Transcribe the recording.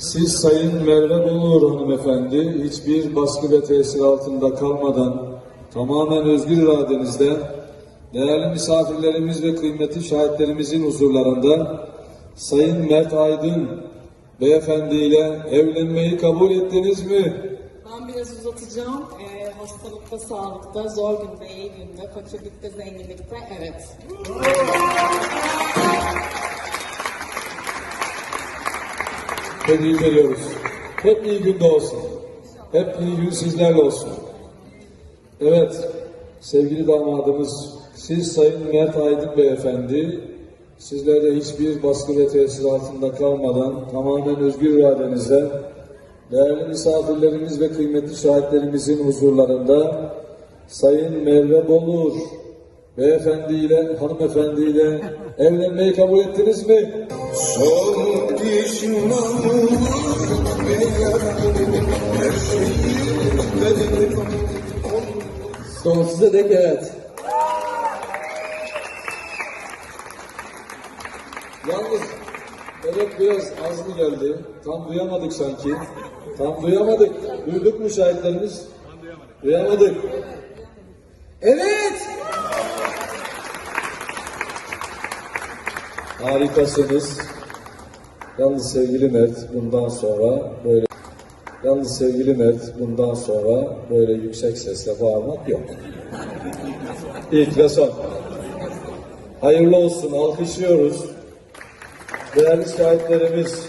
Siz Sayın Merve Bulur hanımefendi hiçbir baskı ve tesir altında kalmadan tamamen özgür iradenizle değerli misafirlerimiz ve kıymetli şahitlerimizin huzurlarında Sayın Mert Aydın beyefendi ile evlenmeyi kabul ettiniz mi? Ben biraz uzatacağım. Ee, hastalıkta, sağlıkta, zor günde, iyi günde, fakirlikte, zenginlikte evet. Hediye veriyoruz. Hep iyi günde olsun. Hep iyi gün sizlerle olsun. Evet, sevgili damadımız, siz Sayın Mert Aydın Beyefendi, sizler de hiçbir baskı ve tesir altında kalmadan tamamen özgür iradenizle değerli misafirlerimiz ve kıymetli şahitlerimizin huzurlarında Sayın Merve Bolur Beyefendi ile hanımefendi ile evlenmeyi kabul ettiniz mi? Son pişmanlık Sonsuza dek evet. Yalnız evet biraz az mı geldi? Tam duyamadık sanki. Tam duyamadık. Duyduk mu şahitlerimiz? Duyamadık. Evet. Harikasınız. Yalnız sevgili Mert bundan sonra böyle Yalnız sevgili Mert bundan sonra böyle yüksek sesle bağırmak yok. İlk ve son. Hayırlı olsun, alkışlıyoruz. Değerli şahitlerimiz,